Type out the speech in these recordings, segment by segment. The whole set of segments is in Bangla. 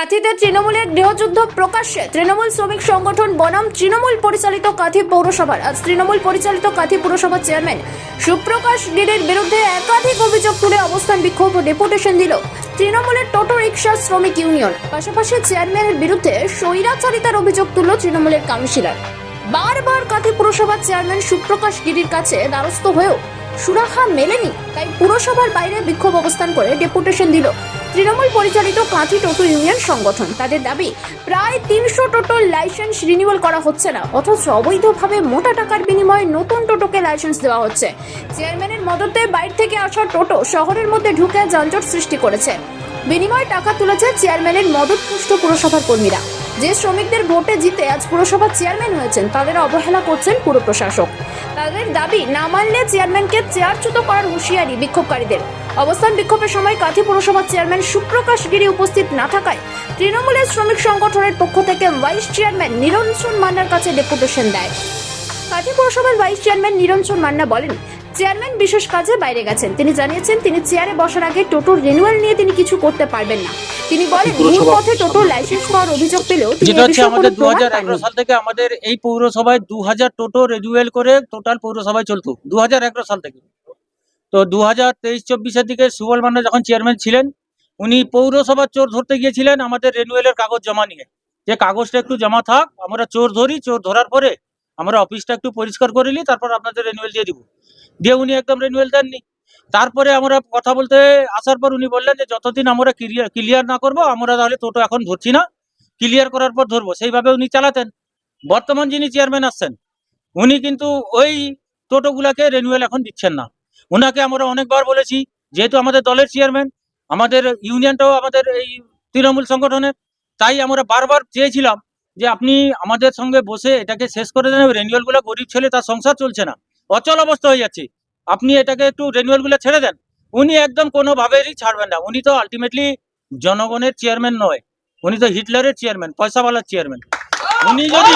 কাঁথিতে তৃণমূলের গৃহযুদ্ধ প্রকাশ্যে। তৃণমূল শ্রমিক সংগঠন বনাম তৃণমূল পরিচালিত কাঁথি পৌরসভার। আজ তৃণমূল পরিচালিত কাঁথি পুরসভার চেয়ারম্যান সুপ্রকাশ গিরির বিরুদ্ধে একাধিক অভিযোগ তুলে অবস্থান বিক্ষোভ ও ডেপুটেশন দিল তৃণমূলের টোটো রিক্সা শ্রমিক ইউনিয়ন। পাশাপাশি চেয়ারম্যানের বিরুদ্ধে স্বৈরাচারিতার অভিযোগ তুলল তৃণমূলের কাউন্সিলর। বারবার কাঁথি পুরসভার চেয়ারম্যান সুপ্রকাশ গিরির কাছে দ্বারস্থ হয়েও সুরাহা মেলেনি, তাই পুরসভার বাইরে বিক্ষোভ অবস্থান করে ডেপুটেশন দিল তৃণমূল পরিচালিত কাঁথি টোটো ইউনিয়ন সংগঠন। তাদের দাবি, প্রায় তিনশো টোটোর লাইসেন্স রিনিউয়াল করা হচ্ছে না, অথচ অবৈধভাবে মোটা টাকার বিনিময়ে নতুন টোটোকে লাইসেন্স দেওয়া হচ্ছে। চেয়ারম্যানের মদতে বাইরে থেকে আসা টোটো শহরের মধ্যে ঢুকে যানজট সৃষ্টি করেছে। বিনিময়ে টাকা তুলেছে চেয়ারম্যানের মদতপুষ্ট পুরসভার কর্মীরা। যে শ্রমিকদের ভোটে জিতে আজ পুরসভার চেয়ারম্যান হয়েছেন, তাদের অবহেলা করছেন পুর প্রশাসক তাদের দাবি, না মানলে চেয়ারম্যানকে চেয়ারচ্যুত করার হুঁশিয়ারি বিক্ষোভকারীদের। অবস্থান বিক্ষোভের সময় কাঁথি পৌরসভার চেয়ারম্যান সুপ্রকাশ গিরি উপস্থিত না থাকায় তৃণমূলের শ্রমিক সংগঠনের পক্ষ থেকে ভাইস চেয়ারম্যান নিরঞ্জন মান্নার কাছে ডেপুটেশন দেয়। কাঁথি পৌরসভার ভাইস চেয়ারম্যান নিরঞ্জন মান্না বলেন চেয়ারম্যান বিশেষ কাজে বাইরে গেছেন। তিনি জানিয়েছেন তিনি চেয়ারে বসার আগে টোটোর রিনিউয়াল নিয়ে তিনি কিছু করতে পারবেন না। তিনি বলেন মূল পথে টোটো লাইসেন্স পাওয়ার অভিযোগ পেলেও তিনি যেটা হচ্ছে আমাদের দু প্রমাণ হাজার পাননি। সাল থেকে আমাদের এই পৌরসভায় দু হাজার টোটো রেজুয়েল করে টোটাল পৌরসভায় চলতো। দু হাজার সাল থেকে। তো দু হাজার তেইশ চব্বিশের দিকে সুবল মান্না যখন চেয়ারম্যান ছিলেন, উনি পৌরসভার চোর ধরতে গিয়েছিলেন আমাদের রেনুয়েলের কাগজ জমা নিয়ে। যে কাগজটা একটু জমা থাক, আমরা চোর ধরি, চোর ধরার পরে আমরা অফিসটা একটু পরিষ্কার করে নিই, তারপর আপনাদের রেনুয়েল দিয়ে দিব। দিয়ে উনি একদম রেনুয়েল দেননি। তারপরে আমরা কথা বলতে আসার পর উনি বললেন যে, যতদিন আমরা ক্লিয়ার ক্লিয়ার না করব, আমরা তাহলে টোটো এখন ধরছি না ক্লিয়ার করার পর ধরবো। সেইভাবে উনি চালাতেন। বর্তমান যিনি চেয়ারম্যান আসছেন, উনি কিন্তু ওই টোটোগুলাকে রেনুয়েল এখন দিচ্ছেন না। ওনাকে আমরা অনেকবার বলেছি, যেহেতু আমাদের দলের চেয়ারম্যান আমাদের ইউনিয়নটাও আমাদের এই তৃণমূল সংগঠনের, তাই আমরা বারবার চেয়েছিলাম যে আপনি আমাদের সঙ্গে বসে এটাকে শেষ করে দেন রেনুয়ালগুলো গরিব ছেলে তার সংসার চলছে না। অচল অবস্থা হয়ে যাচ্ছে। আপনি এটাকে একটু রেনুয়ালগুলো ছেড়ে দেন। উনি একদম কোনোভাবেই ছাড়বেন না। উনি তো আলটিমেটলি জনগণের চেয়ারম্যান নয়। উনি তো হিটলারের চেয়ারম্যান পয়সাওয়ালার চেয়ারম্যান উনি যদি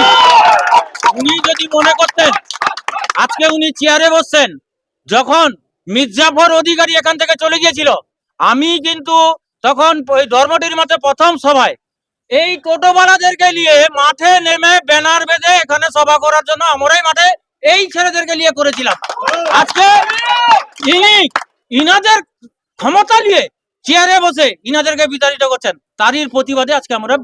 উনি যদি মনে করতেন, আজকে উনি চেয়ারে বসছেন, যখন মির্জাফর অধিকারী এখান থেকে চলে গিয়েছিল। আমি কিন্তু তখন ওই ধর্মটির মধ্যে প্রথম সভায়। এই টোটোওয়ালাদেরকে নিয়ে মাঠে নেমে ব্যানার বেঁধে এখানে সভা করার জন্য আমরাই মাঠে এই ছেলেদেরকে নিয়ে করেছিলাম। আজকে ইনি, ইনাদের ক্ষমতা নিয়ে চেয়ারে বসে ইনাদেরকে বিতাড়িত করছেন। তারই প্রতিবাদে আজকে আমরা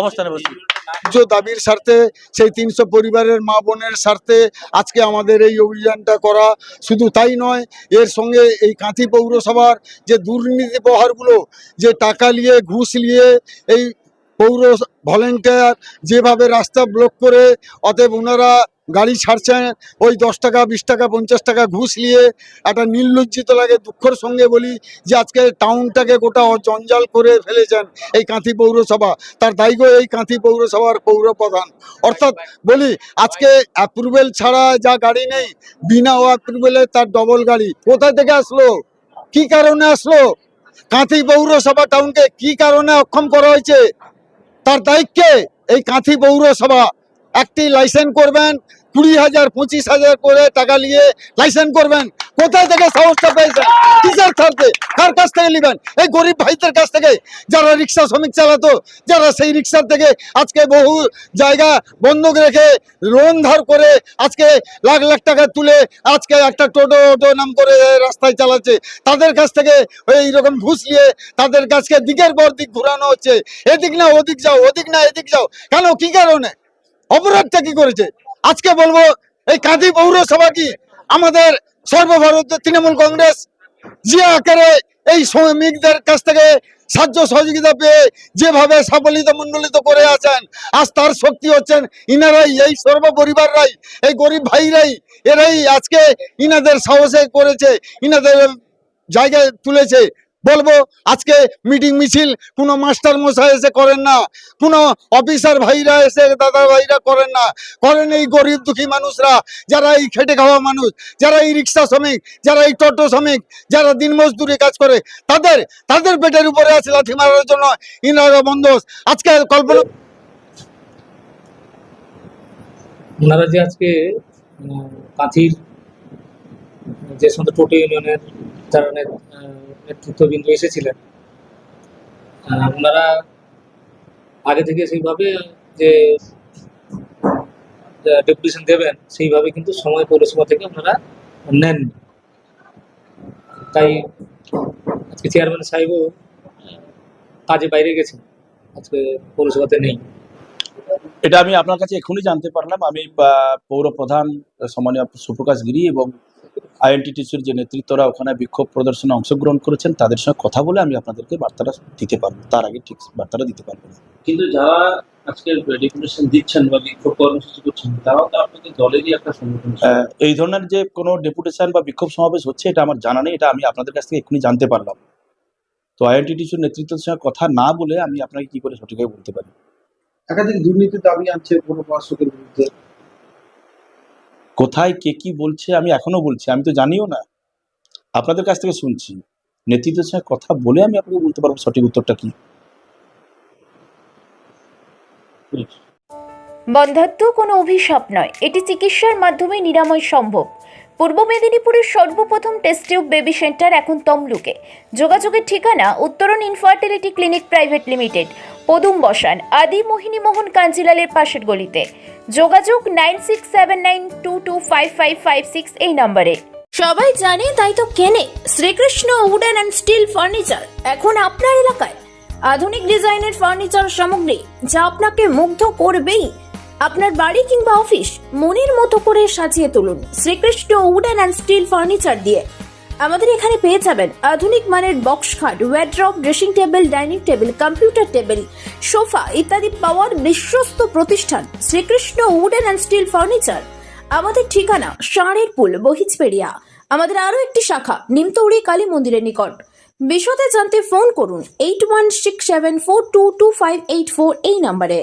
অবস্থানে বসি ন্যায্য দাবির স্বার্থে, সেই তিনশো পরিবারের মা বোনের স্বার্থে আজকে আমাদের এই অভিযানটা করা শুধু তাই নয়, এর সঙ্গে এই কাঁথি পৌরসভার যে দুর্নীতি প্রহারগুলো, যে টাকা নিয়ে ঘুষ নিয়ে এই পৌর ভলেন্টিয়ার যেভাবে রাস্তা ব্লক করে, অতএব ওনারা গাড়ি ছাড়ছেন ওই দশ টাকা, বিশ টাকা, পঞ্চাশ টাকা ঘুষ নিয়ে একটা নির্লজ্জিত লাগে দুঃখের সঙ্গে বলি যে আজকে টাউনটাকে গোটা জঞ্জাল করে ফেলেছেন এই কাঁথি পৌরসভা। তার দায়িত্ব এই কাঁথি পৌরসভার পৌর প্রধান অর্থাৎ বলি, আজকে অ্যাপ্রুভেল ছাড়া যা গাড়ি নেই, বিনা অ্যাপ্রুভেলে তার ডবল গাড়ি। কোথা থেকে আসলো? কি কারণে আসলো? কাঁথি পৌরসভা টাউনকে কি কারণে অক্ষম করা হয়েছে? তার দায়িত্বে এই কাঁথি পৌরসভা। একটি লাইসেন্স করবেন কুড়ি হাজার, পঁচিশ হাজার করে টাকা নিয়ে লাইসেন্স করবেন। কোথায় থেকে সাহসটা পেয়েছেন? কিসের থাকবে কার কাছ থেকে নেবেন? এই গরিব ভাইদের কাছ থেকে। যারা রিক্সা শ্রমিক চালাতো, যারা সেই রিক্সার থেকে আজকে বহু জায়গা বন্ধক রেখে লোন ধার করে আজকে লাখ লাখ টাকা তুলে আজকে একটা টোটো অটো নাম করে রাস্তায় চালাচ্ছে। তাদের কাছ থেকে এইরকম ঘুষ নিয়ে তাদের কাছকে দিকের পর দিক ঘুরানো হচ্ছে। এদিক না ওদিক যাও, ওদিক না এদিক যাও। কেন? কি কারণে? অপরাধটা কি করেছে? আজকে বলব, এই কাঁদি পৌরসভা কি? আমাদের সর্বভারতীয় তৃণমূল কংগ্রেস যে আকারে এই শ্রমিকদের কাছ থেকে সাহায্য সহযোগিতা পেয়ে যেভাবে সাবলিত মন্ডলিত করে আছেন, আজ তার শক্তি হচ্ছেন ইনারাই, এই সর্বপরিবাররাই, এই গরিব ভাইরাই, এরাই আজকে ইনাদের সাহসে করেছে, ইনাদের জায়গায় তুলেছে। বলব আজকে মিটিং মিছিল কোনো মাস্টার মশাই এসে করেন না কোনো অফিসার ভাইরা এসে দাদা ভাইরা করেন না। করেন এই গরিব দুঃখী মানুষরা যারা এই খেটে খাওয়া মানুষ যারা এই রিক্সা শ্রমিক যারা এই টোটো শ্রমিক যারা দিন মজদুরি কাজ করে তাদের তাদের পেটের উপরে আছে লাথি মারার জন্য ইনারা বন্ধ আজকে কল্পনা ওনারা যে আজকে কাঁথির যে সমস্ত টোটো ইউনিয়নের আহ, নেতৃত্ববৃন্দ এসেছিলেন। ওনারা আগে থেকে সেইভাবে যে ডেপুটেশন দেবেন, সেইভাবে কিন্তু সময় পৌরসভা থেকে ওনারা নেন তাই আজকে চেয়ারম্যান সাহেবও কাজে বাইরে গেছেন, আজকে পৌরসভাতে নেই। এটা আমি আপনার কাছে এখনই জানতে পারলাম। আমি পৌর প্রধান সম্মানীয় সুপ্রকাশ গিরি এবং আইএনটিটিসির যে নেতৃত্বরা ওখানে বিক্ষোভ প্রদর্শনে অংশগ্রহণ করেছেন তাদের সঙ্গে কথা বলে আমি আপনাদেরকে বার্তাটা দিতে পারব। তার আগে ঠিক বার্তাটা দিতে পারব না। কিন্তু যারা আজকে ডেপুটেশন দিচ্ছেন বা বিক্ষোভ কর্মসূচি করছেন তারাও তো আপনাদের দলেরই একটা সংগঠন এই ধরনের যে কোনো ডেপুটেশন বা বিক্ষোভ সমাবেশ হচ্ছে এটা আমার জানা নেই এটা আমি আপনাদের কাছ থেকে এক্ষুনি জানতে পারলাম। তো আইএনটিটিসির নেতৃত্বের সঙ্গে কথা না বলে আমি আপনাকে কি করে সঠিকভাবে বলতে পারি? একাধিক দুর্নীতির দাবি আনছে কোনো পার্ষদের বিরুদ্ধে। কোথায় কে কি বলছে আমি এখনও বলছি, আমি তো জানিও না। আপনাদের কাছ থেকে শুনছি। নেতৃত্বের সঙ্গে কথা বলে আমি আপনাকে বলতে পারব সঠিক উত্তরটা কি। বন্ধাত্ম কোনো অভিশাপ নয়, এটি চিকিৎসার মাধ্যমে নিরাময় সম্ভব। পূর্ব মেদিনীপুরের সর্বপ্রথম টেস্ট টিউব বেবি সেন্টার এখন তমলুকে। যোগাযোগের ঠিকানা উত্তরণ ইনফার্টিলিটি ক্লিনিক প্রাইভেট লিমিটেড পদুম বসান, আদি মোহিনী মোহন কাঞ্জিলালের পাশের গলিতে। যোগাযোগ nine six seven nine two two five five five six এই নম্বরে। সবাই জানে তাই তো কেনে, Srikrishna wooden and steel furniture. এখন আপনার এলাকায় আধুনিক ডিজাইনের ফার্নিচার সামগ্রী, যা আপনাকে মুগ্ধ করবেই। আপনার বাড়ি কিংবা অফিস, মনের মতো করে সাজিয়ে তুলুন। Srikrishna wooden and steel furniture দিয়ে আমাদের এখানে পেয়ে যাবেন আধুনিক মানের বক্স খাট wardrobe dressing table dining table computer table sofa ইত্যাদি পাওয়ার বিশ্বস্ত প্রতিষ্ঠান, Srikrishna wooden and steel furniture আমাদের ঠিকানা ষাঁড়ের পুল বহিজপেড়িয়া আমাদের আরও একটি শাখা, নিমতৌড়ি কালী মন্দিরের নিকট। বিশদে জানতে ফোন করুন eight one six seven four two two five eight four এই নম্বরে